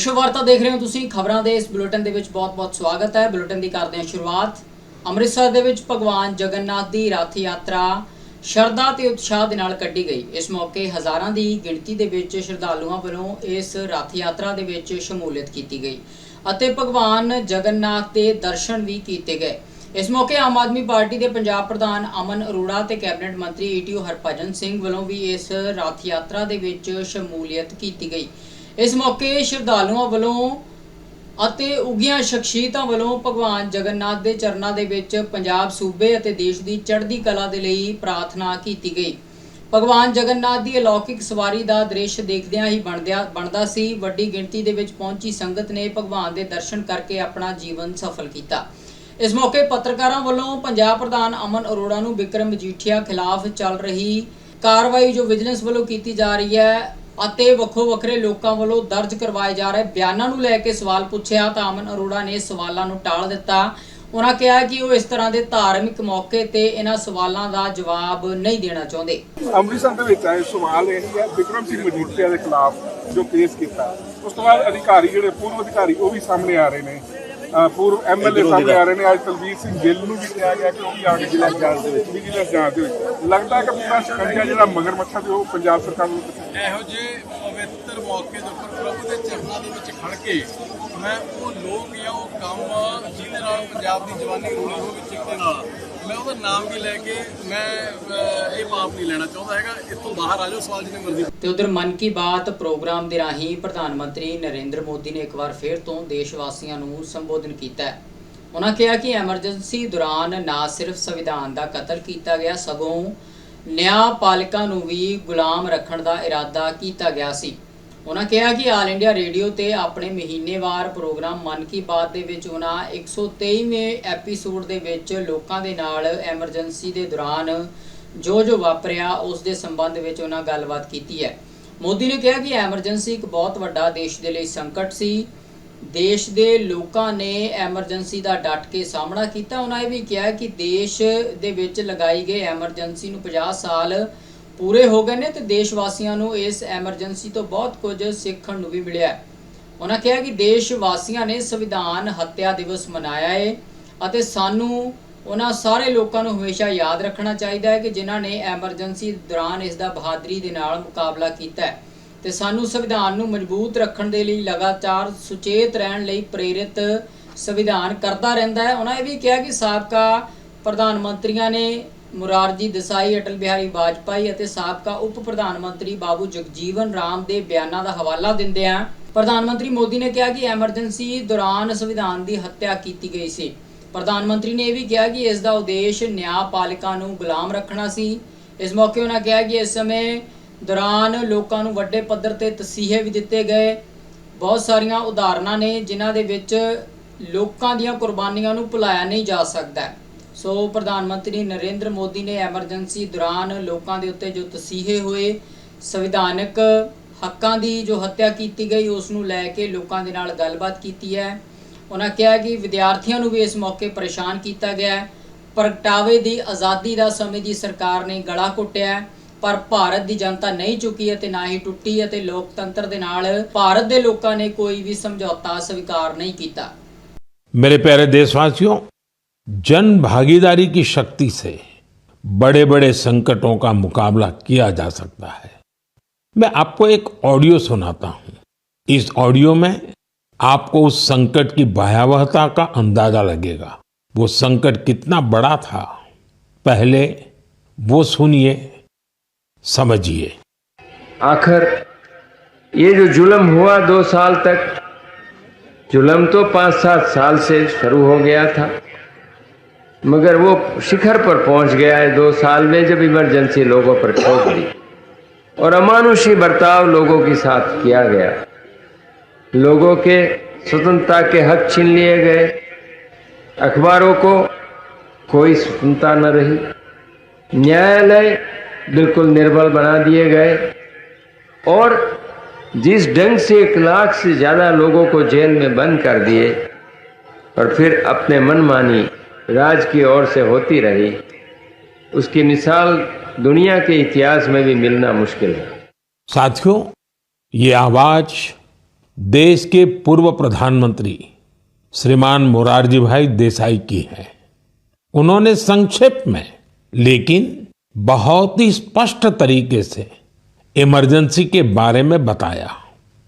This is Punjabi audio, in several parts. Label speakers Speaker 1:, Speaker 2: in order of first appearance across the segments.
Speaker 1: ਵਿਸ਼ਵ ਵਾਰਤਾ ਦੇਖ ਰਹੇ ਹੋ ਤੁਸੀਂ, ਖਬਰਾਂ ਦੇ ਇਸ ਬੁਲੇਟਿਨ ਦੇ ਵਿੱਚ ਬਹੁਤ-ਬਹੁਤ ਸਵਾਗਤ ਹੈ। ਬੁਲੇਟਿਨ ਦੀ ਕਰਦੇ ਹਾਂ ਸ਼ੁਰੂਆਤ। ਅੰਮ੍ਰਿਤਸਰ ਦੇ ਵਿੱਚ ਭਗਵਾਨ ਜਗਨਨਾਥ ਦੀ ਰਥ ਯਾਤਰਾ ਸ਼ਰਧਾ ਤੇ ਉਤਸ਼ਾਹ ਦੇ ਨਾਲ ਕੱਢੀ ਗਈ। ਇਸ ਮੌਕੇ ਹਜ਼ਾਰਾਂ ਦੀ ਗਿਣਤੀ ਦੇ ਵਿੱਚ ਸ਼ਰਧਾਲੂਆਂ ਵੱਲੋਂ ਇਸ ਰਥ ਯਾਤਰਾ ਦੇ ਵਿੱਚ ਸ਼ਮੂਲੀਅਤ ਕੀਤੀ ਗਈ ਅਤੇ ਭਗਵਾਨ ਜਗਨਨਾਥ ਦੇ ਦਰਸ਼ਨ ਵੀ ਕੀਤੇ ਗਏ। ਇਸ ਮੌਕੇ ਆਮ ਆਦਮੀ ਪਾਰਟੀ ਦੇ ਪੰਜਾਬ ਪ੍ਰਧਾਨ ਅਮਨ ਅਰੋੜਾ ਤੇ ਕੈਬਨਿਟ ਮੰਤਰੀ ਈਟੀਓ ਹਰਭਜਨ ਸਿੰਘ ਵੱਲੋਂ ਵੀ ਇਸ ਰਥ ਯਾਤਰਾ ਦੇ ਵਿੱਚ ਸ਼ਮੂਲੀਅਤ ਕੀਤੀ ਗਈ। ਇਸ ਮੌਕੇ ਸ਼ਰਧਾਲੂਆਂ ਵੱਲੋਂ ਅਤੇ ਉਗੀਆਂ ਸ਼ਖਸੀਅਤਾਂ ਵੱਲੋਂ ਭਗਵਾਨ ਜਗਨਨਾਥ ਦੇ ਚਰਨਾਂ ਦੇ ਵਿੱਚ ਪੰਜਾਬ ਸੂਬੇ ਅਤੇ ਦੇਸ਼ ਦੀ ਚੜ੍ਹਦੀ ਕਲਾ ਦੇ ਲਈ ਪ੍ਰਾਰਥਨਾ ਕੀਤੀ ਗਈ। ਭਗਵਾਨ ਜਗਨਨਾਥ ਦੀ ਅਲੌਕਿਕ ਸਵਾਰੀ ਦਾ ਦ੍ਰਿਸ਼ ਦੇਖਦਿਆਂ ਹੀ ਬਣਦਿਆ, ਬਣਦਾ ਸੀ। ਵੱਡੀ ਗਿਣਤੀ ਦੇ ਵਿੱਚ ਪਹੁੰਚੀ ਸੰਗਤ ਨੇ ਭਗਵਾਨ ਦੇ ਦਰਸ਼ਨ ਕਰਕੇ ਆਪਣਾ ਜੀਵਨ ਸਫਲ ਕੀਤਾ। ਇਸ ਮੌਕੇ ਪੱਤਰਕਾਰਾਂ ਵੱਲੋਂ ਪੰਜਾਬ ਪ੍ਰਧਾਨ ਅਮਨ ਅਰੋੜਾ ਨੂੰ ਵਿਕਰਮ ਮਜੀਠੀਆ ਖਿਲਾਫ ਚੱਲ ਰਹੀ ਕਾਰਵਾਈ ਜੋ ਵਿਜੀਲੈਂਸ ਵੱਲੋਂ ਕੀਤੀ ਜਾ ਰਹੀ ਹੈ ਅਤੇ ਵੱਖੋ ਵੱਖਰੇ ਲੋਕਾਂ ਵੱਲੋਂ ਦਰਜ ਕਰਵਾਏ ਜਾ ਰਹੇ ਬਿਆਨਾਂ ਨੂੰ ਲੈ ਕੇ ਸਵਾਲ ਪੁੱਛਿਆ ਤਾਂ ਅਮਨ ਅਰੋੜਾ ਨੇ ਸਵਾਲਾਂ ਨੂੰ ਟਾਲ ਦਿੱਤਾ। ਉਹਨਾਂ ਕਿਹਾ ਕਿ ਉਹ ਇਸ ਤਰ੍ਹਾਂ ਦੇ ਧਾਰਮਿਕ ਮੌਕੇ ਤੇ ਇਹਨਾਂ ਸਵਾਲਾਂ ਦਾ ਜਵਾਬ ਨਹੀਂ ਦੇਣਾ ਚਾਹੁੰਦੇ।
Speaker 2: ਅੰਮ੍ਰਿਤਸਰ ਦੇ ਵਿੱਚ ਆਏ ਸਵਾਲ ਇਹ ਹੈ ਵਿਕਰਮ ਸਿੰਘ ਮਜੀਠੀਆ ਦੇ ਖਿਲਾਫ ਜੋ ਕੇਸ ਕੀਤਾ, ਉਸ ਤੋਂ ਬਾਅਦ ਅਧਿਕਾਰੀ ਜਿਹੜੇ, ਪੂਰਵ ਅਧਿਕਾਰੀ ਉਹ ਵੀ ਸਾਹਮਣੇ ਆ ਰਹੇ ਨੇ। ਪੂਰਵ ਐਮਐਲਏ ਸਾਹਮਣੇ ਆ ਰਹੇ ਨੇ ਅੱਜ ਤਲਵੀਰ ਸਿੰਘ ਗਿੱਲ ਨੂੰ ਵੀ ਕਿਹਾ ਗਿਆ ਕਿ ਉਹ ਵੀ ਆ ਕੇ ਜ਼ਿਲ੍ਹਾ ਜਾਂਚ ਦੇ ਵਿੱਚ ਵਿਜੀਲੈਂਸ ਜਾਂਚ ਦੇ ਵਿੱਚ। ਲੱਗਦਾ ਕਿ ਪੂਰਾ ਸ਼ਿਕੰਜਾ ਜਿਹੜਾ ਮਗਰਮੱਛਾਂ ਤੇ ਉਹ ਪੰਜਾਬ ਸਰਕਾਰ ਨੂੰ
Speaker 3: ਇਹੋ ਜਿਹੇ ਪਵਿੱਤਰ ਮੌਕੇ ਦੇ ਉੱਪਰ ਪ੍ਰਭੂ ਦੇ ਚਰਨਾਂ ਦੇ ਵਿੱਚ ਖੜ ਕੇ ਮੈਂ ਉਹ ਲੋਕ ਜਾਂ ਉਹ ਕੰਮ ਜਿਹਦੇ ਨਾਲ ਪੰਜਾਬ ਦੀ ਜਵਾਨੀ ਰੋਣੀ ਹੋਵੇ ਚਿੱਟੇ ਨਾਲ ਮੈਂ ਉਹਦਾ ਨਾਮ ਵੀ ਲੈ ਕੇ ਮੈਂ ਇਹ ਪਾਪ ਨਹੀਂ ਲੈਣਾ ਚਾਹੁੰਦਾ ਹੈਗਾ। ਇੱਥੋਂ ਬਾਹਰ ਆ ਜਾਓ, ਸਵਾਲ ਜਿੰਨੇ ਮਰਜ਼ੀ
Speaker 1: ਤੇ ਉਧਰ ਮਨ ਕੀ ਬਾਤ ਪ੍ਰੋਗਰਾਮ ਦੇ ਰਾਹੀਂ ਪ੍ਰਧਾਨ ਮੰਤਰੀ ਨਰਿੰਦਰ ਮੋਦੀ ਨੇ ਇੱਕ ਵਾਰ ਫਿਰ ਤੋਂ ਦੇਸ਼ ਵਾਸੀਆਂ ਨੂੰ ਸੰਬੋਧਨ ਕੀਤਾ ਹੈ। ਉਹਨਾਂ ਕਿਹਾ ਕਿ ਐਮਰਜੈਂਸੀ ਦੌਰਾਨ ਨਾ ਸਿਰਫ ਸੰਵਿਧਾਨ ਦਾ ਕਤਲ ਕੀਤਾ ਗਿਆ, ਸਗੋਂ ਨਿਆਂਪਾਲਿਕਾ ਨੂੰ ਵੀ ਗੁਲਾਮ ਰੱਖਣ ਦਾ ਇਰਾਦਾ ਕੀਤਾ ਗਿਆ ਸੀ। ਉਹਨਾਂ ਕਿਹਾ ਕਿ ਆਲ ਇੰਡੀਆ ਰੇਡੀਓ ਤੇ ਆਪਣੇ ਮਹੀਨੇਵਾਰ ਪ੍ਰੋਗਰਾਮ ਮਨ ਕੀ ਬਾਤ ਦੇ ਵਿੱਚ ਉਹਨਾਂ 123ਵੇਂ ਐਪੀਸੋਡ ਦੇ ਵਿੱਚ ਲੋਕਾਂ ਦੇ ਨਾਲ ਐਮਰਜੈਂਸੀ ਦੇ ਦੌਰਾਨ ਜੋ ਜੋ ਵਾਪਰਿਆ, ਉਸ ਦੇ ਸੰਬੰਧ ਵਿੱਚ ਉਹਨਾਂ ਗੱਲਬਾਤ ਕੀਤੀ ਹੈ। ਮੋਦੀ ਨੇ ਕਿਹਾ ਕਿ ਐਮਰਜੈਂਸੀ ਇੱਕ ਬਹੁਤ ਵੱਡਾ ਦੇਸ਼ ਦੇ ਲਈ ਸੰਕਟ ਸੀ। ਦੇਸ਼ ਦੇ ਲੋਕਾਂ ਨੇ ਐਮਰਜੈਂਸੀ ਦਾ ਡਟ ਕੇ ਸਾਹਮਣਾ ਕੀਤਾ। ਉਹਨਾਂ ਇਹ ਵੀ ਕਿਹਾ ਕਿ ਦੇਸ਼ ਦੇ ਵਿੱਚ ਲਗਾਈ ਗਈ ਐਮਰਜੈਂਸੀ ਨੂੰ 50 ਸਾਲ ਪੂਰੇ ਹੋ ਗਏ ਨੇ ਤੇ ਦੇਸ਼ ਵਾਸੀਆਂ ਨੂੰ ਇਸ ਐਮਰਜੈਂਸੀ ਤੋਂ ਬਹੁਤ ਕੁਝ ਸਿੱਖਣ ਨੂੰ ਵੀ ਮਿਲਿਆ ਉਹਨਾਂ ਕਿਹਾ ਕਿ ਦੇਸ਼ ਵਾਸੀਆਂ ਨੇ ਸੰਵਿਧਾਨ ਹੱਤਿਆ ਦਿਵਸ ਮਨਾਇਆ ਏ ਅਤੇ ਸਾਨੂੰ ਉਹਨਾਂ ਸਾਰੇ ਲੋਕਾਂ ਨੂੰ ਹਮੇਸ਼ਾ ਯਾਦ ਰੱਖਣਾ ਚਾਹੀਦਾ ਹੈ ਕਿ ਜਿਨ੍ਹਾਂ ਨੇ ਐਮਰਜੈਂਸੀ ਦੌਰਾਨ ਇਸ ਦਾ ਬਹਾਦਰੀ ਦੇ ਨਾਲ ਮੁਕਾਬਲਾ ਕੀਤਾ ਹੈ ਤੇ ਸਾਨੂੰ ਸੰਵਿਧਾਨ ਨੂੰ ਮਜ਼ਬੂਤ ਰੱਖਣ ਦੇ ਲਈ ਲਗਾਤਾਰ ਸੁਚੇਤ ਰਹਿਣ ਲਈ ਪ੍ਰੇਰਿਤ ਸੰਵਿਧਾਨ ਕਰਦਾ ਰਹਿੰਦਾ ਹੈ। ਉਹਨਾਂ ਇਹ ਵੀ ਕਿਹਾ ਕਿ ਸਾਬਕਾ ਪ੍ਰਧਾਨ ਮੰਤਰੀਆਂ ਨੇ ਮੁਰਾਰਜੀ ਦੇਸਾਈ, ਅਟਲ ਬਿਹਾਰੀ ਵਾਜਪਾਈ ਅਤੇ ਸਾਬਕਾ ਉਪ ਪ੍ਰਧਾਨ ਮੰਤਰੀ ਬਾਬੂ ਜਗਜੀਵਨ ਰਾਮ ਦੇ ਬਿਆਨਾਂ ਦਾ ਹਵਾਲਾ ਦਿੰਦਿਆਂ ਪ੍ਰਧਾਨ ਮੰਤਰੀ ਮੋਦੀ ਨੇ ਕਿਹਾ ਕਿ ਐਮਰਜੈਂਸੀ ਦੌਰਾਨ ਸੰਵਿਧਾਨ ਦੀ ਹੱਤਿਆ ਕੀਤੀ ਗਈ ਸੀ। ਪ੍ਰਧਾਨ ਮੰਤਰੀ ਨੇ ਇਹ ਵੀ ਕਿਹਾ ਕਿ ਇਸ ਦਾ ਉਦੇਸ਼ ਨਿਆਂਪਾਲਿਕਾ ਨੂੰ ਗੁਲਾਮ ਰੱਖਣਾ ਸੀ। ਇਸ ਮੌਕੇ ਉਹਨਾਂ ਕਿਹਾ ਕਿ ਇਸ ਸਮੇਂ ਦੌਰਾਨ ਲੋਕਾਂ ਨੂੰ ਵੱਡੇ ਪੱਧਰ ਤੇ ਤਸੀਹੇ ਵੀ ਦਿੱਤੇ ਗਏ। ਬਹੁਤ ਸਾਰੀਆਂ ਉਦਾਹਰਨਾਂ ਨੇ ਜਿਨ੍ਹਾਂ ਦੇ ਵਿੱਚ ਲੋਕਾਂ ਦੀਆਂ ਕੁਰਬਾਨੀਆਂ ਨੂੰ ਭੁਲਾਇਆ ਨਹੀਂ ਜਾ ਸਕਦਾ। ਸੋ ਪ੍ਰਧਾਨ ਮੰਤਰੀ ਨਰਿੰਦਰ ਮੋਦੀ ਨੇ ਐਮਰਜੈਂਸੀ ਦੌਰਾਨ ਲੋਕਾਂ ਦੇ ਉੱਤੇ ਜੋ ਤਸੀਹੇ ਹੋਏ, ਸੰਵਿਧਾਨਕ ਹੱਕਾਂ ਦੀ ਜੋ ਹੱਤਿਆ ਕੀਤੀ ਗਈ, ਉਸ ਨੂੰ ਲੈ ਕੇ ਲੋਕਾਂ ਦੇ ਨਾਲ ਗੱਲਬਾਤ ਕੀਤੀ ਹੈ। ਉਹਨਾਂ ਕਿਹਾ ਕਿ ਵਿਦਿਆਰਥੀਆਂ ਨੂੰ ਵੀ ਇਸ ਮੌਕੇ ਪਰੇਸ਼ਾਨ ਕੀਤਾ ਗਿਆ ਪ੍ਰਗਟਾਵੇ ਦੀ ਆਜ਼ਾਦੀ ਦਾ ਸਮੇਂ ਦੀ ਸਰਕਾਰ ਨੇ ਗਲਾ ਘੁੱਟਿਆ ਪਰ ਭਾਰਤ ਦੀ ਜਨਤਾ ਨਹੀਂ ਚੁੱਕੀ ਅਤੇ ਨਾ ਹੀ ਟੁੱਟੀ ਅਤੇ ਲੋਕਤੰਤਰ ਦੇ ਨਾਲ ਭਾਰਤ ਦੇ ਲੋਕਾਂ ਨੇ ਕੋਈ ਵੀ ਸਮਝੌਤਾ ਸਵੀਕਾਰ ਨਹੀਂ ਕੀਤਾ।
Speaker 4: ਮੇਰੇ ਪਿਆਰੇ ਦੇਸ਼ਵਾਸੀਓ जन भागीदारी की शक्ति से बड़े बड़े संकटों का मुकाबला किया जा सकता है। मैं आपको एक ऑडियो सुनाता हूँ। इस ऑडियो में आपको उस संकट की भयावहता का अंदाज़ा लगेगा। वो संकट कितना बड़ा था, पहले वो सुनिए, समझिए।
Speaker 5: आखिर ये जो जुल्म हुआ दो साल तक, जुल्म तो पाँच सात साल से शुरू हो गया था। मगर वो शिखर पर पहुँच गया है दो साल में जब इमरजेंसी लोगों पर ठोक दी। और अमानुषी बर्ताव लोगों के साथ किया गया। लोगों के स्वतंत्रता के हक छीन लिए गए। अखबारों को कोई स्वतंत्रता न रही। न्यायालय बिल्कुल निर्बल बना दिए गए। और जिस ढंग से एक लाख से ज़्यादा लोगों को जेल में बंद कर दिए। और फिर अपने मनमानी राज की ओर से होती रही, उसकी मिसाल दुनिया के इतिहास में भी मिलना मुश्किल है।
Speaker 4: साथियों, ये आवाज़ देश के पूर्व प्रधानमंत्री श्रीमान मोरारजी भाई देसाई की है। उन्होंने संक्षेप में, लेकिन बहुत ही स्पष्ट तरीके से इमरजेंसी के बारे में बताया।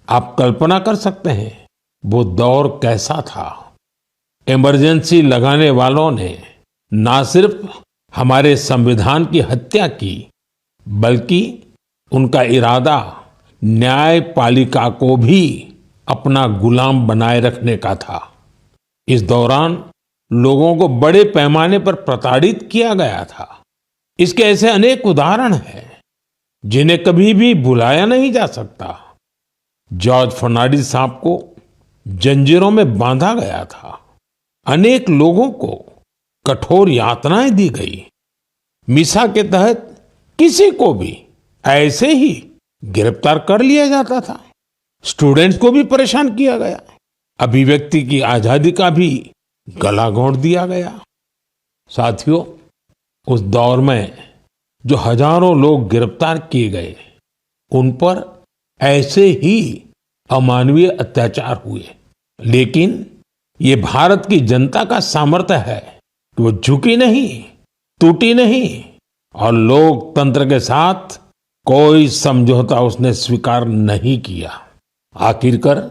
Speaker 4: आप कल्पना कर सकते हैं, वो दौर कैसा था। इमरजेंसी लगाने वालों ने ना सिर्फ़ हमारे संविधान की हत्या की, बल्कि उनका इरादा न्यायपालिका को भी अपना गुलाम बनाए रखने का था। इस दौरान लोगों को बड़े पैमाने पर प्रताड़ित किया गया था। इसके ऐसे अनेक उदाहरण हैं, जिन्हें कभी भी भुलाया नहीं जा सकता। जॉर्ज फर्नांडिस साहब को जंजीरों में बांधा गया था। अनेक लोगों को कठोर यातनाएँ दी गई। मिसा के तहत किसी को भी ऐसे ही गिरफ़्तार कर लिया जाता था। स्टूडेंट्स को भी परेशान किया गया। अभिव्यक्ति की आज़ादी का भी गला घोंट दिया गया। साथियों, उस दौर में जो हज़ारों लोग गिरफ़्तार किए गए, उन पर ऐसे ही अमानवीय अत्याचार हुए। लेकिन ये भारत की जनता का सामर्थ्य है कि वो झुकी नहीं टूटी नहीं और लोकतंत्र के साथ कोई समझौता उसने स्वीकार नहीं किया आखिरकार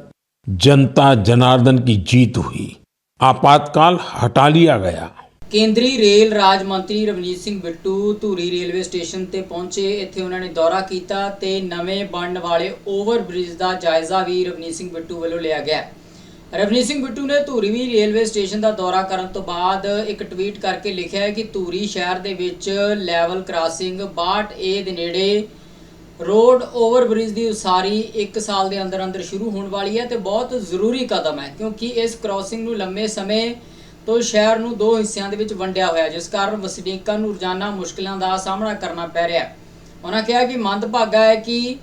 Speaker 4: जनता जनार्दन की जीत हुई आपातकाल हटा लिया गया
Speaker 1: ਕੇਂਦਰੀ ਰੇਲ ਰਾਜ ਮੰਤਰੀ ਰਵਨੀਤ ਸਿੰਘ ਬਿੱਟੂ ਧੂਰੀ ਰੇਲਵੇ ਸਟੇਸ਼ਨ ਤੇ ਪਹੁੰਚੇ ਇੱਥੇ ਉਹਨਾਂ ਨੇ ਦੌਰਾ ਕੀਤਾ ਤੇ ਨਵੇਂ ਬਣਨ ਵਾਲੇ ਓਵਰ ਬ੍ਰਿਜ ਦਾ ਜਾਇਜ਼ਾ ਵੀ ਰਵਨੀਤ ਸਿੰਘ ਬਿੱਟੂ ਵੱਲੋਂ ਲਿਆ ਗਿਆ ਰਵਨੀਤ ਸਿੰਘ ਬਿੱਟੂ ਨੇ ਧੂਰੀਵੀ ਰੇਲਵੇ ਸਟੇਸ਼ਨ ਦਾ ਦੌਰਾ ਕਰਨ ਤੋਂ ਬਾਅਦ ਇੱਕ ਟਵੀਟ ਕਰਕੇ ਲਿਖਿਆ ਹੈ ਕਿ ਧੂਰੀ ਸ਼ਹਿਰ ਦੇ ਵਿੱਚ ਲੈਵਲ ਕ੍ਰਾਸਿੰਗ 62 ਏ ਦੇ ਨੇੜੇ ਰੋਡ ਓਵਰਬ੍ਰਿਜ ਦੀ ਉਸਾਰੀ 1 ਸਾਲ ਦੇ ਅੰਦਰ ਅੰਦਰ ਸ਼ੁਰੂ ਹੋਣ ਵਾਲੀ ਹੈ ਤੇ ਬਹੁਤ ਜ਼ਰੂਰੀ ਕਦਮ ਹੈ, ਕਿਉਂਕਿ ਇਸ ਕ੍ਰਾਸਿੰਗ ਨੂੰ ਲੰਮੇ ਸਮੇਂ ਤੋਂ ਸ਼ਹਿਰ ਨੂੰ ਦੋ ਹਿੱਸਿਆਂ ਦੇ ਵਿੱਚ ਵੰਡਿਆ ਹੋਇਆ ਜਿਸ ਕਾਰਨ ਵਸਨੀਕਾਂ ਨੂੰ ਰੋਜ਼ਾਨਾ ਮੁਸ਼ਕਲਾਂ ਦਾ ਸਾਹਮਣਾ ਕਰਨਾ ਪੈ ਰਿਹਾ ਹੈ। ਉਹਨਾਂ ਕਿਹਾ ਕਿ ਮੰਦਭਾਗਾ ਹੈ ਕਿ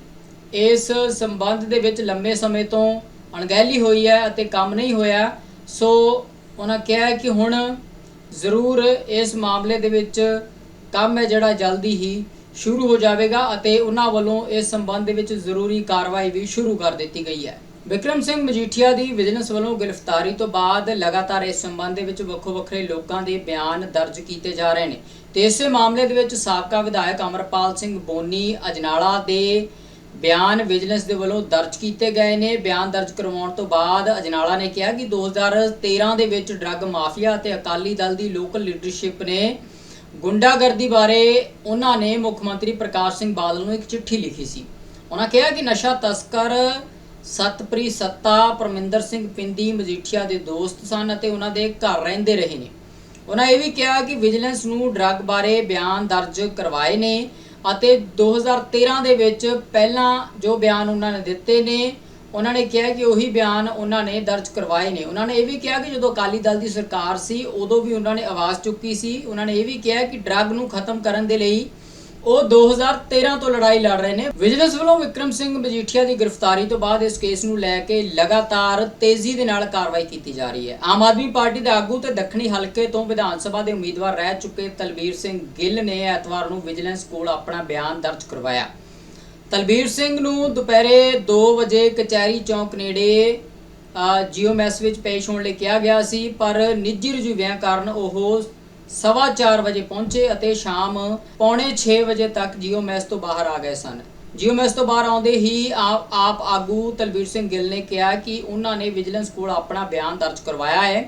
Speaker 1: ਇਸ ਸੰਬੰਧ ਦੇ ਵਿੱਚ ਲੰਮੇ ਸਮੇਂ ਤੋਂ ਅਣਗਹਿਲੀ ਹੋਈ ਹੈ ਅਤੇ ਕੰਮ ਨਹੀਂ ਹੋਇਆ, ਸੋ ਉਹਨਾਂ ਕਿਹਾ ਕਿ ਹੁਣ ਜ਼ਰੂਰ ਇਸ ਮਾਮਲੇ ਦੇ ਵਿੱਚ ਕੰਮ ਹੈ ਜਿਹੜਾ ਜਲਦੀ ਹੀ ਸ਼ੁਰੂ ਹੋ ਜਾਵੇਗਾ ਅਤੇ ਉਹਨਾਂ ਵੱਲੋਂ ਇਸ ਸੰਬੰਧ ਦੇ ਵਿੱਚ ਜ਼ਰੂਰੀ ਕਾਰਵਾਈ ਵੀ ਸ਼ੁਰੂ ਕਰ ਦਿੱਤੀ ਗਈ ਹੈ। ਵਿਕਰਮ ਸਿੰਘ ਮਜੀਠੀਆ ਦੀ ਵਿਜੀਲੈਂਸ ਵੱਲੋਂ ਗ੍ਰਿਫਤਾਰੀ ਤੋਂ ਬਾਅਦ ਲਗਾਤਾਰ ਇਸ ਸੰਬੰਧ ਦੇ ਵਿੱਚ ਵੱਖੋ ਵੱਖਰੇ ਲੋਕਾਂ ਦੇ ਬਿਆਨ ਦਰਜ ਕੀਤੇ ਜਾ ਰਹੇ ਨੇ। ਤੇ ਇਸੇ ਮਾਮਲੇ ਦੇ ਵਿੱਚ ਸਾਬਕਾ ਵਿਧਾਇਕ ਅਮਰਪਾਲ ਸਿੰਘ ਬੋਨੀ ਅਜਨਾਲਾ ਦੇ ਬਿਆਨ ਵਿਜੀਲੈਂਸ ਦੇ ਵੱਲੋਂ ਦਰਜ ਕੀਤੇ ਗਏ ਨੇ। ਬਿਆਨ ਦਰਜ ਕਰਵਾਉਣ ਤੋਂ ਬਾਅਦ ਅਜਨਾਲਾ ਨੇ ਕਿਹਾ ਕਿ 2013 ਦੇ ਵਿੱਚ ਡਰੱਗ ਮਾਫੀਆ ਅਤੇ ਅਕਾਲੀ ਦਲ ਦੀ ਲੋਕਲ ਲੀਡਰਸ਼ਿਪ ਨੇ ਗੁੰਡਾਗਰਦੀ ਬਾਰੇ ਉਹਨਾਂ ਨੇ ਮੁੱਖ ਮੰਤਰੀ ਪ੍ਰਕਾਸ਼ ਸਿੰਘ ਬਾਦਲ ਨੂੰ ਇੱਕ ਚਿੱਠੀ ਲਿਖੀ ਸੀ। ਉਹਨਾਂ ਕਿਹਾ ਕਿ ਨਸ਼ਾ ਤਸਕਰ ਸਤਪ੍ਰੀਤ ਸੱਤਾ, ਪਰਮਿੰਦਰ ਸਿੰਘ ਪਿੰਦੀ, ਮਜੀਠੀਆ ਦੇ ਦੋਸਤ ਸਨ ਅਤੇ ਉਹਨਾਂ ਦੇ ਘਰ ਰਹਿੰਦੇ ਰਹੇ ਨੇ। ਉਹਨਾਂ ਇਹ ਵੀ ਕਿਹਾ ਕਿ ਵਿਜੀਲੈਂਸ ਨੂੰ ਡਰੱਗ ਬਾਰੇ ਬਿਆਨ ਦਰਜ ਕਰਵਾਏ ਨੇ। ਅਤੇ 2013 ਦੇ ਵਿੱਚ ਪਹਿਲਾਂ ਜੋ ਬਿਆਨ ਉਹਨਾਂ ਨੇ ਦਿੱਤੇ ਨੇ, ਉਹਨਾਂ ਨੇ ਕਿਹਾ ਕਿ ਉਹੀ ਬਿਆਨ ਉਹਨਾਂ ਨੇ ਦਰਜ ਕਰਵਾਏ ਨੇ। ਉਹਨਾਂ ਨੇ ਇਹ ਵੀ ਕਿਹਾ ਕਿ ਜਦੋਂ ਅਕਾਲੀ ਦਲ ਦੀ ਸਰਕਾਰ ਸੀ, ਉਦੋਂ ਵੀ ਉਹਨਾਂ ਨੇ ਆਵਾਜ਼ ਚੁੱਕੀ ਸੀ। ਉਹਨਾਂ ਨੇ ਇਹ ਵੀ ਕਿਹਾ ਕਿ ਡਰੱਗ ਨੂੰ ਖਤਮ ਕਰਨ ਦੇ ਲਈ ਉਹ 2013 ਤੋਂ ਲੜਾਈ ਲੜ ਰਹੇ ਨੇ। ਵਿਜੀਲੈਂਸ ਵੱਲੋਂ ਵਿਕਰਮ ਸਿੰਘ ਮਜੀਠੀਆ ਦੀ ਗ੍ਰਿਫਤਾਰੀ ਤੋਂ ਬਾਅਦ ਇਸ ਕੇਸ ਨੂੰ ਲੈ ਕੇ ਲਗਾਤਾਰ ਤੇਜ਼ੀ ਦੇ ਨਾਲ ਕਾਰਵਾਈ ਕੀਤੀ ਜਾ ਰਹੀ ਹੈ। ਆਮ ਆਦਮੀ ਪਾਰਟੀ ਦੇ ਆਗੂ ਤੇ ਦੱਖਣੀ ਹਲਕੇ ਤੋਂ ਵਿਧਾਨ ਸਭਾ ਦੇ ਉਮੀਦਵਾਰ ਰਹਿ ਚੁੱਕੇ ਤਲਬੀਰ ਸਿੰਘ ਗਿੱਲ ਨੇ ਐਤਵਾਰ ਨੂੰ ਵਿਜੀਲੈਂਸ ਕੋਲ ਆਪਣਾ ਬਿਆਨ ਦਰਜ ਕਰਵਾਇਆ। ਤਲਬੀਰ ਸਿੰਘ ਨੂੰ ਦੁਪਹਿਰੇ 2 ਵਜੇ ਕਚਹਿਰੀ ਚੌਂਕ ਨੇੜੇ ਜੀਓਮੈਸ ਵਿੱਚ ਪੇਸ਼ ਹੋਣ ਲਈ ਕਿਹਾ ਗਿਆ ਸੀ, ਪਰ ਨਿੱਜੀ ਰੁਝੇਵਿਆਂ ਕਾਰਨ ਉਹ ਸਵਾ ਚਾਰ ਵਜੇ ਪਹੁੰਚੇ ਅਤੇ ਸ਼ਾਮ ਪੌਣੇ 6 ਵਜੇ ਤੱਕ ਜੀਓ ਮੈਸ ਤੋਂ ਬਾਹਰ ਆ ਗਏ ਸਨ। ਜੀਓ ਮੈਸ ਤੋਂ ਬਾਹਰ ਆਉਂਦੇ ਹੀ ਆਪ ਆਪ ਆਗੂ ਤਲਬੀਰ ਸਿੰਘ ਗਿੱਲ ਨੇ ਕਿਹਾ ਕਿ ਉਹਨਾਂ ਨੇ ਵਿਜੀਲੈਂਸ ਕੋਲ ਆਪਣਾ ਬਿਆਨ ਦਰਜ ਕਰਵਾਇਆ ਹੈ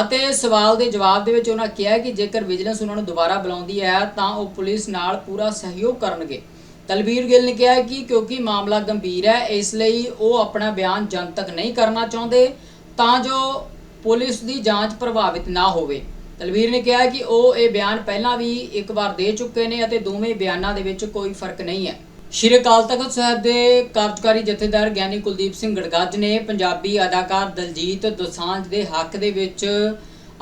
Speaker 1: ਅਤੇ ਸਵਾਲ ਦੇ ਜਵਾਬ ਦੇ ਵਿੱਚ ਉਹਨਾਂ ਕਿਹਾ ਕਿ ਜੇਕਰ ਵਿਜੀਲੈਂਸ ਉਹਨਾਂ ਨੂੰ ਦੁਬਾਰਾ ਬੁਲਾਉਂਦੀ ਹੈ ਤਾਂ ਉਹ ਪੁਲਿਸ ਨਾਲ ਪੂਰਾ ਸਹਿਯੋਗ ਕਰਨਗੇ। ਤਲਬੀਰ ਗਿੱਲ ਨੇ ਕਿਹਾ ਕਿ ਕਿਉਂਕਿ ਮਾਮਲਾ ਗੰਭੀਰ ਹੈ, ਇਸ ਲਈ ਉਹ ਆਪਣਾ ਬਿਆਨ ਜਨਤਕ ਨਹੀਂ ਕਰਨਾ ਚਾਹੁੰਦੇ ਤਾਂ ਜੋ ਪੁਲਿਸ ਦੀ ਜਾਂਚ ਪ੍ਰਭਾਵਿਤ ਨਾ ਹੋਵੇ। ਤਲਵੀਰ ਨੇ ਕਿਹਾ ਕਿ ਉਹ ਇਹ ਬਿਆਨ ਪਹਿਲਾਂ ਵੀ ਇੱਕ ਵਾਰ ਦੇ ਚੁੱਕੇ ਨੇ ਅਤੇ ਦੋਵੇਂ ਬਿਆਨਾਂ ਦੇ ਵਿੱਚ ਕੋਈ ਫ਼ਰਕ ਨਹੀਂ ਹੈ। ਸ਼੍ਰੀ ਅਕਾਲ ਤਖਤ ਸਾਹਿਬ ਦੇ ਕਾਰਜਕਾਰੀ ਜਥੇਦਾਰ ਗਿਆਨੀ ਕੁਲਦੀਪ ਸਿੰਘ ਗੜਗੱਜ ਨੇ ਪੰਜਾਬੀ ਅਦਾਕਾਰ ਦਲਜੀਤ ਦੋਸਾਂਝ ਦੇ ਹੱਕ ਦੇ ਵਿੱਚ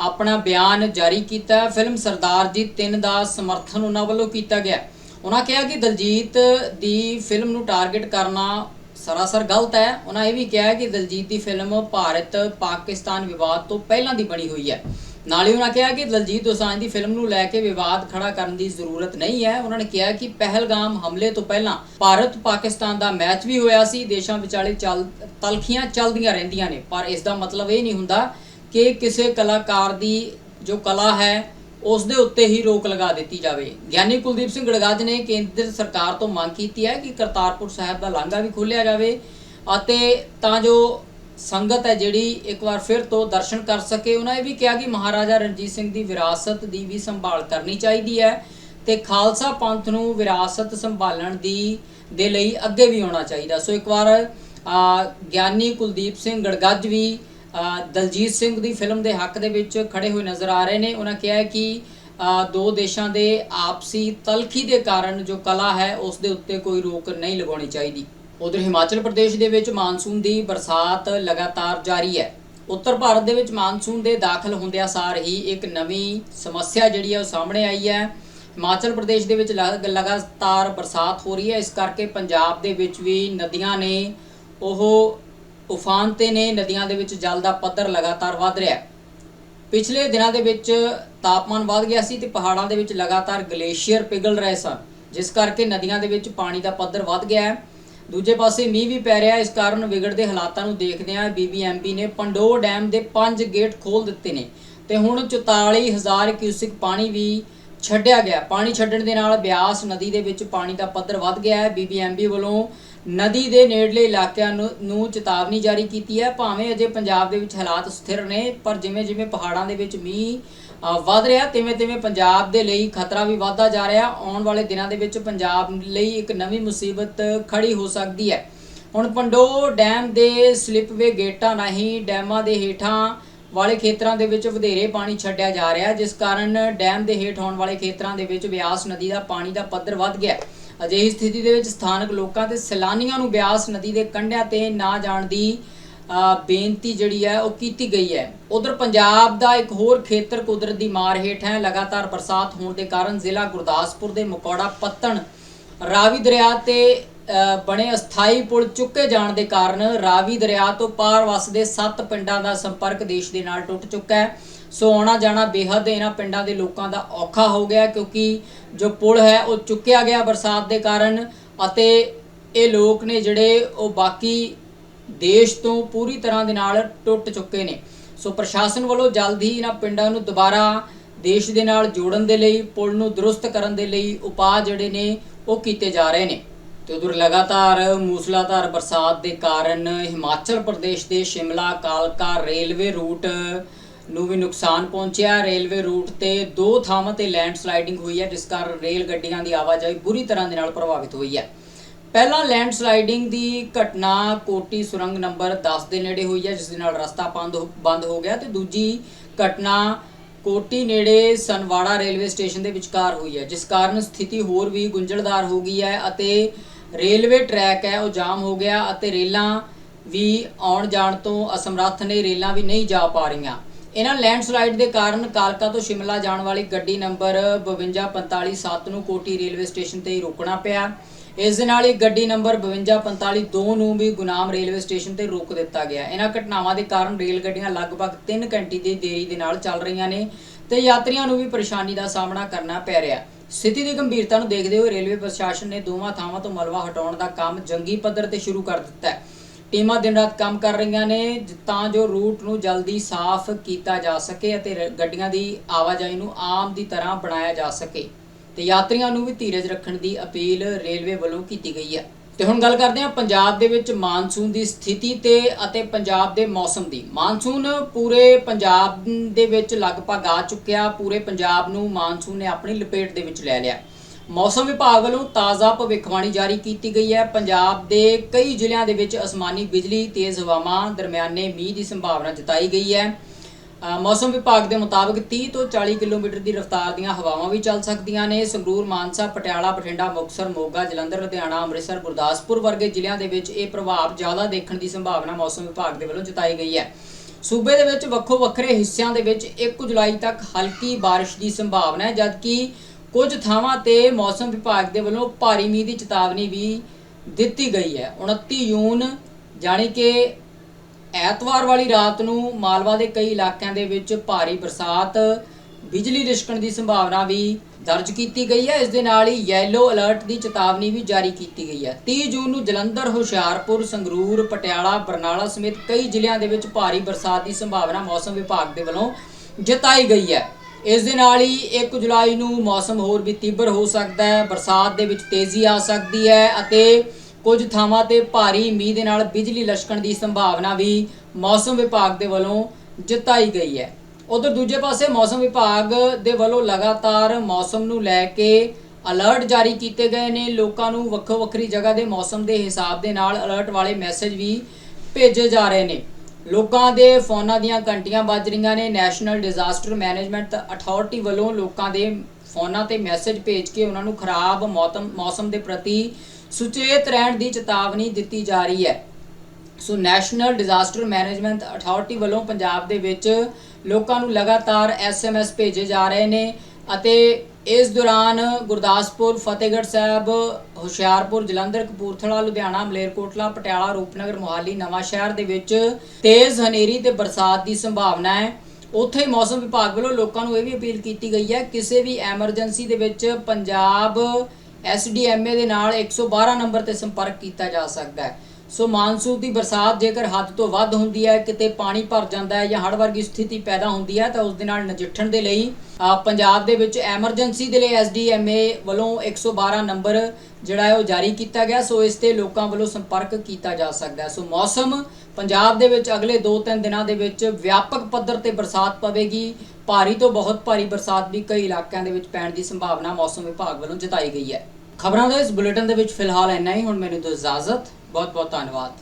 Speaker 1: ਆਪਣਾ ਬਿਆਨ ਜਾਰੀ ਕੀਤਾ। ਫਿਲਮ ਸਰਦਾਰ ਜੀ 3 ਦਾ ਸਮਰਥਨ ਉਹਨਾਂ ਵੱਲੋਂ ਕੀਤਾ ਗਿਆ। ਉਹਨਾਂ ਕਿਹਾ ਕਿ ਦਲਜੀਤ ਦੀ ਫਿਲਮ ਨੂੰ ਟਾਰਗੇਟ ਕਰਨਾ ਸਰਾਸਰ ਗਲਤ ਹੈ। ਉਹਨਾਂ ਇਹ ਵੀ ਕਿਹਾ ਕਿ ਦਲਜੀਤ ਦੀ ਫਿਲਮ ਭਾਰਤ ਪਾਕਿਸਤਾਨ ਵਿਵਾਦ ਤੋਂ ਪਹਿਲਾਂ ਦੀ ਬਣੀ ਹੋਈ ਹੈ। ਨਾਲ ਹੀ ਉਹਨਾਂ ਕਿਹਾ ਕਿ ਦਲਜੀਤ ਦੋਸਾਂਝ ਦੀ ਫਿਲਮ ਨੂੰ ਲੈ ਕੇ ਵਿਵਾਦ ਖੜਾ ਕਰਨ ਦੀ ਜ਼ਰੂਰਤ ਨਹੀਂ ਹੈ। ਉਹਨਾਂ ਨੇ ਕਿਹਾ ਕਿ ਪਹਿਲਗਾਮ ਹਮਲੇ ਤੋਂ ਪਹਿਲਾਂ ਭਾਰਤ ਪਾਕਿਸਤਾਨ ਦਾ ਮੈਚ ਵੀ ਹੋਇਆ ਸੀ। ਦੇਸ਼ਾਂ ਵਿਚਾਲੇ ਚੱਲ, ਤਲਖੀਆਂ ਚੱਲਦੀਆਂ ਰਹਿੰਦੀਆਂ ਨੇ। ਪਰ ਇਸ ਦਾ ਮਤਲਬ ਇਹ ਨਹੀਂ ਹੁੰਦਾ ਕਿ ਕਿਸੇ ਕਲਾਕਾਰ ਦੀ ਜੋ ਕਲਾ ਹੈ, ਉਸ ਦੇ ਉੱਤੇ ਹੀ ਰੋਕ ਲਗਾ ਦਿੱਤੀ ਜਾਵੇ। ਗਿਆਨੀ ਕੁਲਦੀਪ ਸਿੰਘ ਗੜਗਾਜ ਨੇ ਕੇਂਦਰ ਸਰਕਾਰ ਤੋਂ ਮੰਗ ਕੀਤੀ ਹੈ ਕਿ ਕਰਤਾਰਪੁਰ ਸਾਹਿਬ ਦਾ ਲਾਂਘਾ ਵੀ ਖੋਲ੍ਹਿਆ ਜਾਵੇ ਅਤੇ ਤਾਂ ਜੋ ਸੰਗਤ ਹੈ ਜਿਹੜੀ ਇੱਕ ਵਾਰ ਫਿਰ ਤੋਂ ਦਰਸ਼ਨ ਕਰ ਸਕੇ। ਉਹਨਾਂ ਇਹ ਵੀ ਕਿਹਾ ਕਿ ਮਹਾਰਾਜਾ ਰਣਜੀਤ ਸਿੰਘ ਦੀ ਵਿਰਾਸਤ ਦੀ ਵੀ ਸੰਭਾਲ ਕਰਨੀ ਚਾਹੀਦੀ ਹੈ ਤੇ ਖਾਲਸਾ ਪੰਥ ਨੂੰ ਵਿਰਾਸਤ ਸੰਭਾਲਣ ਦੀ, ਦੇ ਲਈ ਅੱਗੇ ਵੀ ਆਉਣਾ ਚਾਹੀਦਾ। ਸੋ ਇੱਕ ਵਾਰ ਗਿਆਨੀ ਕੁਲਦੀਪ ਸਿੰਘ ਗੜਗੱਜ ਵੀ ਦਲਜੀਤ ਸਿੰਘ ਦੀ ਫਿਲਮ ਦੇ ਹੱਕ ਦੇ ਵਿੱਚ ਖੜੇ ਹੋਏ ਨਜ਼ਰ ਆ ਰਹੇ ਨੇ। ਉਹਨਾਂ ਕਿਹਾ ਕਿ ਦੋ ਦੇਸ਼ਾਂ ਦੇ ਆਪਸੀ ਤਲਖੀ ਦੇ ਕਾਰਨ ਜੋ ਕਲਾ ਹੈ, ਉਸ ਦੇ ਉੱਤੇ ਕੋਈ ਰੋਕ ਨਹੀਂ ਲਗਾਉਣੀ ਚਾਹੀਦੀ। ਉਧਰ ਹਿਮਾਚਲ ਪ੍ਰਦੇਸ਼ ਦੇ ਵਿੱਚ ਮਾਨਸੂਨ ਦੀ ਬਰਸਾਤ ਲਗਾਤਾਰ ਜਾਰੀ ਹੈ। ਉੱਤਰ ਭਾਰਤ ਦੇ ਵਿੱਚ ਮਾਨਸੂਨ ਦੇ ਦਾਖਲ ਹੁੰਦਿਆਂ ਸਾਰ ਹੀ ਇੱਕ ਨਵੀਂ ਸਮੱਸਿਆ ਜਿਹੜੀ ਹੈ ਉਹ ਸਾਹਮਣੇ ਆਈ ਹੈ। ਹਿਮਾਚਲ ਪ੍ਰਦੇਸ਼ ਦੇ ਵਿੱਚ ਲਗ- ਲਗਾਤਾਰ ਬਰਸਾਤ ਹੋ ਰਹੀ ਹੈ। ਇਸ ਕਰਕੇ ਪੰਜਾਬ ਦੇ ਵਿੱਚ ਵੀ ਨਦੀਆਂ ਨੇ, ਉਹ ਉਫਾਨ ਤੇ ਨੇ, ਨਦੀਆਂ ਦੇ ਵਿੱਚ ਜਲ ਦਾ ਪੱਧਰ ਲਗਾਤਾਰ ਵਧ ਰਿਹਾ ਹੈ। ਪਿਛਲੇ ਦਿਨਾਂ ਦੇ ਵਿੱਚ ਤਾਪਮਾਨ ਵਧ ਗਿਆ ਸੀ ਤੇ ਪਹਾੜਾਂ ਦੇ ਵਿੱਚ ਲਗਾਤਾਰ ਗਲੇਸ਼ੀਅਰ ਪਿਘਲ ਰਹੇ ਸਨ, ਜਿਸ ਕਰਕੇ ਨਦੀਆਂ ਦੇ ਵਿੱਚ ਪਾਣੀ ਦਾ ਪੱਧਰ ਵਧ ਗਿਆ ਹੈ। ਦੂਜੇ ਪਾਸੇ ਮੀਂਹ ਵੀ ਪੈ ਰਿਹਾ ਇਸ ਕਾਰਨ ਵਿਗੜਦੇ ਹਾਲਾਤਾਂ ਨੂੰ ਦੇਖਦਿਆਂ ਬੀਬੀਐਮਬੀ ਨੇ ਪੰਡੋ ਡੈਮ ਦੇ 5 ਗੇਟ ਖੋਲ ਦਿੱਤੇ ਨੇ ਤੇ ਹੁਣ 44000 ਕਿਊਸਿਕ ਪਾਣੀ ਵੀ ਛੱਡਿਆ ਗਿਆ। ਪਾਣੀ ਛੱਡਣ ਦੇ ਨਾਲ ਬਿਆਸ ਨਦੀ ਦੇ ਵਿੱਚ ਪਾਣੀ ਦਾ ਪੱਧਰ ਵੱਧ ਗਿਆ ਹੈ। ਬੀਬੀਐਮਬੀ ਵੱਲੋਂ ਨਦੀ ਦੇ ਨੇੜਲੇ ਇਲਾਕਿਆਂ ਨੂੰ ਨੂੰ ਚੇਤਾਵਨੀ ਜਾਰੀ ਕੀਤੀ ਹੈ। ਭਾਵੇਂ ਅਜੇ ਪੰਜਾਬ ਦੇ ਵਿੱਚ ਹਾਲਾਤ ਸਥਿਰ ਨੇ ਪਰ ਜਿਵੇਂ ਜਿਵੇਂ ਪਹਾੜਾਂ ਦੇ ਵਿੱਚ ਮੀਂਹ ਅ, ਵਧ ਰਿਹਾ ਤਿਵੇਂ ਤਿਵੇਂ ਪੰਜਾਬ ਦੇ ਲਈ ਖਤਰਾ ਵੀ ਵਧਦਾ ਜਾ ਰਿਹਾ। ਆਉਣ ਵਾਲੇ ਦਿਨਾਂ ਦੇ ਵਿੱਚ ਪੰਜਾਬ ਲਈ ਇੱਕ ਨਵੀਂ ਮੁਸੀਬਤ ਖੜੀ ਹੋ ਸਕਦੀ ਹੈ। ਹੁਣ ਪੰਡੋ ਡੈਮ ਦੇ ਸਲਿਪਵੇ ਗੇਟਾਂ ਰਾਹੀਂ ਡੈਮਾਂ ਦੇ ਹੇਠਾਂ ਵਾਲੇ ਖੇਤਰਾਂ ਦੇ ਵਿੱਚ ਵਧੇਰੇ ਪਾਣੀ ਛੱਡਿਆ ਜਾ ਰਿਹਾ ਜਿਸ ਕਾਰਨ ਡੈਮ ਦੇ ਹੇਠ ਆਉਣ ਵਾਲੇ ਖੇਤਰਾਂ ਦੇ ਵਿੱਚ ਬਿਆਸ ਨਦੀ ਦਾ ਪਾਣੀ ਦਾ ਪੱਧਰ ਵੱਧ ਗਿਆ ਅਜਿਹੀ ਸਥਿਤੀ ਦੇ ਵਿੱਚ ਸਥਾਨਕ ਲੋਕਾਂ ਤੇ ਸੈਲਾਨੀਆਂ ਨੂੰ ਬਿਆਸ ਨਦੀ ਦੇ ਕੰਢਿਆਂ ਤੇ ਨਾ ਜਾਣ ਦੀ ਬੇਨਤੀ ਜਿਹੜੀ ਹੈ, ਉਹ ਕੀਤੀ ਗਈ ਹੈ। ਉਧਰ ਪੰਜਾਬ ਦਾ ਇੱਕ ਹੋਰ ਖੇਤਰ ਕੁਦਰਤ ਦੀ ਮਾਰ ਹੇਠ ਹੈ। ਲਗਾਤਾਰ ਬਰਸਾਤ ਹੋਣ ਦੇ ਕਾਰਨ ਜ਼ਿਲ੍ਹਾ ਗੁਰਦਾਸਪੁਰ ਦੇ ਮਕੌੜਾ ਪੱਤਣ, ਰਾਵੀ ਦਰਿਆ ਤੇ ਬਣੇ ਅਸਥਾਈ ਪੁਲ ਚੁੱਕੇ ਜਾਣ ਦੇ ਕਾਰਨ ਰਾਵੀ ਦਰਿਆ ਤੋਂ ਪਾਰ ਵਸਦੇ 7 ਪਿੰਡਾਂ ਦਾ ਸੰਪਰਕ ਦੇਸ਼ ਦੇ ਨਾਲ ਟੁੱਟ ਚੁੱਕਾ ਹੈ। ਸੋ ਆਉਣਾ ਜਾਣਾ ਬੇਹੱਦ ਇਹਨਾਂ ਪਿੰਡਾਂ ਦੇ ਲੋਕਾਂ ਦਾ ਔਖਾ ਹੋ ਗਿਆ ਕਿਉਂਕਿ ਜੋ ਪੁਲ ਹੈ ਉਹ ਚੁੱਕਿਆ ਗਿਆ ਬਰਸਾਤ ਦੇ ਕਾਰਨ ਅਤੇ ਇਹ ਲੋਕ ਨੇ ਜਿਹੜੇ ਉਹ ਬਾਕੀ ਦੇਸ਼ ਤੋਂ ਪੂਰੀ ਤਰ੍ਹਾਂ ਦੇ ਨਾਲ ਟੁੱਟ ਚੁੱਕੇ ਨੇ। ਸੋ ਪ੍ਰਸ਼ਾਸਨ ਵੱਲੋਂ ਜਲਦ ਹੀ ਇਹਨਾਂ ਪਿੰਡਾਂ ਨੂੰ ਦੁਬਾਰਾ ਦੇਸ਼ ਦੇ ਨਾਲ ਜੋੜਨ ਦੇ ਲਈ, ਪੁਲ ਨੂੰ ਦਰੁਸਤ ਕਰਨ ਦੇ ਲਈ ਉਪਾਅ ਜਿਹੜੇ ਨੇ ਉਹ ਕੀਤੇ ਜਾ ਰਹੇ ਨੇ। ਤੇ ਉਧਰ ਲਗਾਤਾਰ ਮੂਸਲਾਧਾਰ ਬਰਸਾਤ ਦੇ ਕਾਰਨ ਹਿਮਾਚਲ ਪ੍ਰਦੇਸ਼ ਦੇ ਸ਼ਿਮਲਾ, ਕਾਲਕਾ ਰੇਲਵੇ ਰੂਟ ਨੂੰ ਵੀ ਨੁਕਸਾਨ ਪਹੁੰਚਿਆ। ਰੇਲਵੇ ਰੂਟ ਤੇ ਦੋ ਥਾਵਾਂ ਤੇ ਲੈਂਡ ਸਲਾਈਡਿੰਗ ਹੋਈ ਹੈ, ਜਿਸ ਕਾਰਨ ਰੇਲ ਗੱਡੀਆਂ ਦੀ ਆਵਾਜਾਈ ਬੁਰੀ ਤਰ੍ਹਾਂ ਦੇ ਨਾਲ ਪ੍ਰਭਾਵਿਤ ਹੋਈ ਹੈ। ਪਹਿਲਾਂ ਲੈਂਡ ਸਲਾਈਡਿੰਗ ਦੀ ਘਟਨਾ ਕੋਟੀ ਸੁਰੰਗ ਨੰਬਰ 10 ਦੇ ਨੇੜੇ ਹੋਈ ਹੈ, ਜਿਸ ਦੇ ਨਾਲ ਰਸਤਾ ਬੰਦ ਹੋ- ਬੰਦ ਹੋ ਗਿਆ ਤੇ ਦੂਜੀ ਘਟਨਾ ਕੋਟੀ ਨੇੜੇ ਸਨਵਾੜਾ ਰੇਲਵੇ ਸਟੇਸ਼ਨ ਦੇ ਵਿਚਕਾਰ ਹੋਈ ਹੈ, ਜਿਸ ਕਾਰਨ ਸਥਿਤੀ ਹੋਰ ਵੀ ਗੁੰਝਲਦਾਰ ਹੋ ਗਈ ਹੈ ਅਤੇ ਰੇਲਵੇ ਟਰੈਕ ਹੈ, ਉਹ ਜਾਮ ਹੋ ਗਿਆ ਅਤੇ ਰੇਲਾਂ ਵੀ ਆਉਣ ਜਾਣ ਤੋਂ ਅਸਮਰੱਥ ਨੇ, ਰੇਲਾਂ ਵੀ ਨਹੀਂ ਜਾ ਪਾ ਰਹੀਆਂ। ਇਹਨਾਂ ਲੈਂਡਸਲਾਈਡ ਦੇ ਕਾਰਨ ਕਾਲਕਾ ਤੋਂ ਸ਼ਿਮਲਾ ਜਾਣ ਵਾਲੀ ਗੱਡੀ ਨੰਬਰ 52457 ਨੂੰ ਕੋਟੀ ਰੇਲਵੇ ਸਟੇਸ਼ਨ ਤੇ ਹੀ ਰੋਕਣਾ ਪਿਆ। ਇਸ ਦੇ ਨਾਲ ਹੀ ਗੱਡੀ ਨੰਬਰ 52452 ਨੂੰ ਵੀ ਗੁਨਾਮ ਰੇਲਵੇ ਸਟੇਸ਼ਨ ਤੇ ਰੋਕ ਦਿੱਤਾ ਗਿਆ। ਇਹਨਾਂ ਘਟਨਾਵਾਂ ਦੇ ਕਾਰਨ ਰੇਲ ਗੱਡੀਆਂ ਲਗਭਗ 3 ਘੰਟੇ ਦੀ ਦੇਰੀ ਦੇ ਨਾਲ ਚੱਲ ਰਹੀਆਂ ਨੇ ਤੇ ਯਾਤਰੀਆਂ ਨੂੰ ਵੀ ਪਰੇਸ਼ਾਨੀ ਦਾ ਸਾਹਮਣਾ ਕਰਨਾ ਪੈ ਰਿਹਾ। ਸਥਿਤੀ ਦੀ ਗੰਭੀਰਤਾ ਨੂੰ ਦੇਖਦੇ ਹੋਏ ਰੇਲਵੇ ਪ੍ਰਸ਼ਾਸਨ ਨੇ ਦੋਵਾਂ ਥਾਵਾਂ ਤੋਂ ਮਲਵਾ ਹਟਾਉਣ ਦਾ ਕੰਮ ਜੰਗੀ ਪੱਧਰ ਤੇ ਸ਼ੁਰੂ ਕਰ ਦਿੱਤਾ ਹੈ। ਟੀਮਾਂ ਦਿਨ ਰਾਤ ਕੰਮ ਕਰ ਰਹੀਆਂ ਨੇ ਤਾਂ ਜੋ ਰੂਟ ਨੂੰ ਜਲਦੀ ਸਾਫ਼ ਕੀਤਾ ਜਾ ਸਕੇ ਅਤੇ ਗੱਡੀਆਂ ਦੀ ਆਵਾਜਾਈ ਨੂੰ ਆਮ ਦੀ ਤਰ੍ਹਾਂ ਬਣਾਇਆ ਜਾ ਸਕੇ। ਤੇ ਯਾਤਰੀਆਂ ਨੂੰ ਵੀ ਧੀਰਜ ਰੱਖਣ ਦੀ ਅਪੀਲ ਰੇਲਵੇ ਵੱਲੋਂ ਕੀਤੀ ਗਈ ਹੈ। ਤੇ ਹੁਣ ਗੱਲ ਕਰਦੇ ਹਾਂ ਪੰਜਾਬ ਦੇ ਵਿੱਚ ਮਾਨਸੂਨ ਦੀ ਸਥਿਤੀ ਤੇ ਅਤੇ ਪੰਜਾਬ ਦੇ ਮੌਸਮ ਦੀ। ਮਾਨਸੂਨ ਪੂਰੇ ਪੰਜਾਬ ਦੇ ਵਿੱਚ ਲਗਭਗ ਆ ਚੁੱਕਿਆ, ਪੂਰੇ ਪੰਜਾਬ ਨੂੰ ਮਾਨਸੂਨ ਨੇ ਆਪਣੀ ਲਪੇਟ ਦੇ ਵਿੱਚ ਲੈ ਲਿਆ। ਮੌਸਮ ਵਿਭਾਗ ਵੱਲੋਂ ਤਾਜ਼ਾ ਭਵਿੱਖਬਾਣੀ ਜਾਰੀ ਕੀਤੀ ਗਈ ਹੈ। ਪੰਜਾਬ ਦੇ ਕਈ ਜ਼ਿਲ੍ਹਿਆਂ ਦੇ ਵਿੱਚ ਅਸਮਾਨੀ ਬਿਜਲੀ, ਤੇਜ਼ ਹਵਾਵਾਂ ਦਰਮਿਆਨੇ ਮੀਂਹ ਦੀ ਸੰਭਾਵਨਾ ਜਤਾਈ ਗਈ ਹੈ। ਮੌਸਮ ਵਿਭਾਗ ਦੇ ਮੁਤਾਬਕ 30 ਤੋਂ 40 ਕਿਲੋਮੀਟਰ ਦੀ ਰਫ਼ਤਾਰ ਦੀਆਂ ਹਵਾਵਾਂ ਵੀ ਚੱਲ ਸਕਦੀਆਂ ਨੇ। ਸੰਗਰੂਰ, ਮਾਨਸਾ, ਪਟਿਆਲਾ, ਬਠਿੰਡਾ, ਮੁਕਤਸਰ, ਮੋਗਾ, ਜਲੰਧਰ, ਲੁਧਿਆਣਾ, ਅੰਮ੍ਰਿਤਸਰ, ਗੁਰਦਾਸਪੁਰ ਵਰਗੇ ਜ਼ਿਲ੍ਹਿਆਂ ਦੇ ਵਿੱਚ ਇਹ ਪ੍ਰਭਾਵ ਜ਼ਿਆਦਾ ਦੇਖਣ ਦੀ ਸੰਭਾਵਨਾ ਮੌਸਮ ਵਿਭਾਗ ਦੇ ਵੱਲੋਂ ਜਤਾਈ ਗਈ ਹੈ। ਸੂਬੇ ਦੇ ਵਿੱਚ ਵੱਖੋ ਵੱਖਰੇ ਹਿੱਸਿਆਂ ਦੇ ਵਿੱਚ 1 ਜੁਲਾਈ ਤੱਕ ਹਲਕੀ ਬਾਰਿਸ਼ ਦੀ ਸੰਭਾਵਨਾ ਹੈ, ਜਦਕਿ ਕੁਝ ਥਾਵਾਂ ਤੇ ਮੌਸਮ ਵਿਭਾਗ ਦੇ ਵੱਲੋਂ ਭਾਰੀ ਮੀਂਹ ਦੀ ਚੇਤਾਵਨੀ ਵੀ ਦਿੱਤੀ ਗਈ ਹੈ। 29 ਜੂਨ, ਜਾਣੀ ਕਿ ਐਤਵਾਰ ਵਾਲੀ ਰਾਤ ਨੂੰ ਮਾਲਵਾ ਦੇ ਕਈ ਇਲਾਕਿਆਂ ਦੇ ਵਿੱਚ ਭਾਰੀ ਬਰਸਾਤ, ਬਿਜਲੀ ਰਿਸ਼ਕਣ ਦੀ ਸੰਭਾਵਨਾ ਵੀ ਦਰਜ ਕੀਤੀ ਗਈ ਹੈ। ਇਸ ਦੇ ਨਾਲ ਹੀ ਯੈਲੋ ਅਲਰਟ ਦੀ ਚੇਤਾਵਨੀ ਵੀ ਜਾਰੀ ਕੀਤੀ ਗਈ ਹੈ। 30 ਜੂਨ ਨੂੰ ਜਲੰਧਰ, ਹੁਸ਼ਿਆਰਪੁਰ, ਸੰਗਰੂਰ, ਪਟਿਆਲਾ, ਬਰਨਾਲਾ ਸਮੇਤ ਕਈ ਜ਼ਿਲ੍ਹਿਆਂ ਦੇ ਵਿੱਚ ਭਾਰੀ ਬਰਸਾਤ ਦੀ ਸੰਭਾਵਨਾ ਮੌਸਮ ਵਿਭਾਗ ਦੇ ਵੱਲੋਂ ਜਤਾਈ ਗਈ ਹੈ। ਇਸ ਦੇ ਨਾਲ ਹੀ 1 ਜੁਲਾਈ ਨੂੰ ਮੌਸਮ ਹੋਰ ਵੀ ਤੀਬਰ ਹੋ ਸਕਦਾ ਹੈ, ਬਰਸਾਤ ਦੇ ਵਿੱਚ ਤੇਜ਼ੀ ਆ ਸਕਦੀ ਹੈ ਅਤੇ ਕੁਝ ਥਾਵਾਂ ਤੇ ਭਾਰੀ ਮੀਂਹ ਦੇ ਨਾਲ ਬਿਜਲੀ ਲਸ਼ਕਣ ਦੀ ਸੰਭਾਵਨਾ ਵੀ ਮੌਸਮ ਵਿਭਾਗ ਦੇ ਵੱਲੋਂ ਜਤਾਈ ਗਈ ਹੈ। ਉਧਰ ਦੂਜੇ ਪਾਸੇ ਮੌਸਮ ਵਿਭਾਗ ਦੇ ਵੱਲੋਂ ਲਗਾਤਾਰ ਮੌਸਮ ਨੂੰ ਲੈ ਕੇ ਅਲਰਟ ਜਾਰੀ ਕੀਤੇ ਗਏ ਨੇ। ਲੋਕਾਂ ਨੂੰ ਵੱਖੋ ਵੱਖਰੀ ਜਗ੍ਹਾ ਦੇ ਮੌਸਮ ਦੇ ਹਿਸਾਬ ਦੇ ਨਾਲ ਅਲਰਟ ਵਾਲੇ ਮੈਸੇਜ ਵੀ ਭੇਜੇ ਜਾ ਰਹੇ ਨੇ। ਲੋਕਾਂ ਦੇ ਫੋਨਾਂ ਦੀਆਂ ਘੰਟੀਆਂ ਵੱਜ ਰਹੀਆਂ ਨੇ। ਨੈਸ਼ਨਲ ਡਿਜ਼ਾਸਟਰ ਮੈਨੇਜਮੈਂਟ ਅਥਾਰਟੀ ਵੱਲੋਂ ਲੋਕਾਂ ਦੇ ਫੋਨਾਂ ਤੇ ਮੈਸੇਜ ਭੇਜ ਕੇ ਉਹਨਾਂ ਨੂੰ ਖਰਾਬ ਮੌਤਮ, ਮੌਸਮ ਦੇ ਪ੍ਰਤੀ ਸੁਚੇਤ ਰਹਿਣ ਦੀ ਚੇਤਾਵਨੀ ਦਿੱਤੀ ਜਾ ਰਹੀ ਹੈ। So national disaster management authority ਵੱਲੋਂ ਪੰਜਾਬ ਦੇ ਵਿੱਚ ਲੋਕਾਂ ਨੂੰ ਲਗਾਤਾਰ ਐਸਐਮਐਸ ਭੇਜੇ ਜਾ ਰਹੇ ਨੇ ਅਤੇ ਇਸ ਦੌਰਾਨ ਗੁਰਦਾਸਪੁਰ, ਫਤਿਹਗੜ੍ਹ ਸਾਹਿਬ, ਹੁਸ਼ਿਆਰਪੁਰ, ਜਲੰਧਰ, ਕਪੂਰਥਲਾ, ਲੁਧਿਆਣਾ, ਮਲੇਰਕੋਟਲਾ, ਪਟਿਆਲਾ, ਰੂਪਨਗਰ, ਮੋਹਾਲੀ, ਨਵਾਂ ਸ਼ਹਿਰ ਦੇ ਵਿੱਚ ਤੇਜ਼ ਹਨੇਰੀ ਤੇ ਬਰਸਾਤ ਦੀ ਸੰਭਾਵਨਾ ਹੈ। ਉੱਥੇ ਮੌਸਮ ਵਿਭਾਗ ਵੱਲੋਂ ਲੋਕਾਂ ਨੂੰ ਇਹ ਵੀ ਅਪੀਲ ਕੀਤੀ ਗਈ ਹੈ, ਕਿਸੇ ਵੀ ਐਮਰਜੈਂਸੀ ਦੇ ਵਿੱਚ ਪੰਜਾਬ ਐਸਡੀਐਮਏ ਦੇ ਨਾਲ 112 ਨੰਬਰ ਤੇ ਸੰਪਰਕ ਕੀਤਾ ਜਾ ਸਕਦਾ ਹੈ। ਸੋ ਮਾਨਸੂਨ ਦੀ ਬਰਸਾਤ ਜੇਕਰ ਹੱਦ ਤੋਂ ਵੱਧ ਹੁੰਦੀ ਹੈ, ਕਿਤੇ ਪਾਣੀ ਭਰ ਜਾਂਦਾ ਹੈ ਜਾਂ ਹੜ੍ਹ ਵਰਗੀ ਸਥਿਤੀ ਪੈਦਾ ਹੁੰਦੀ ਹੈ, ਤਾਂ ਉਸ ਦੇ ਨਾਲ ਨਜਿੱਠਣ ਦੇ ਲਈ ਪੰਜਾਬ ਦੇ ਵਿੱਚ ਐਮਰਜੈਂਸੀ ਦੇ ਲਈ ਐਸਡੀਐਮਏ ਵੱਲੋਂ 112 ਨੰਬਰ ਜਿਹੜਾ ਹੈ ਉਹ ਜਾਰੀ ਕੀਤਾ ਗਿਆ। ਸੋ ਇਸ ਤੇ ਲੋਕਾਂ ਵੱਲੋਂ ਸੰਪਰਕ ਕੀਤਾ ਜਾ ਸਕਦਾ ਹੈ। ਸੋ ਮੌਸਮ ਪੰਜਾਬ ਦੇ ਵਿੱਚ ਅਗਲੇ 2-3 ਦਿਨਾਂ ਦੇ ਵਿੱਚ ਵਿਆਪਕ ਪੱਧਰ ਤੇ ਬਰਸਾਤ ਪਵੇਗੀ। ਭਾਰੀ ਤੋਂ ਬਹੁਤ ਭਾਰੀ ਬਰਸਾਤ ਵੀ ਕਈ ਇਲਾਕਿਆਂ ਦੇ ਵਿੱਚ ਪੈਣ ਦੀ ਸੰਭਾਵਨਾ ਮੌਸਮ ਵਿਭਾਗ ਵੱਲੋਂ ਜਤਾਈ ਗਈ ਹੈ। ਖਬਰਾਂ ਦਾ ਇਸ ਬੁਲੇਟਿਨ ਦੇ ਵਿੱਚ ਫਿਲਹਾਲ ਇੰਨਾ ਹੀ। ਹੁਣ ਮੈਨੂੰ ਦਿਓ ਇਜਾਜ਼ਤ। ਬਹੁਤ ਬਹੁਤ ਧੰਨਵਾਦ।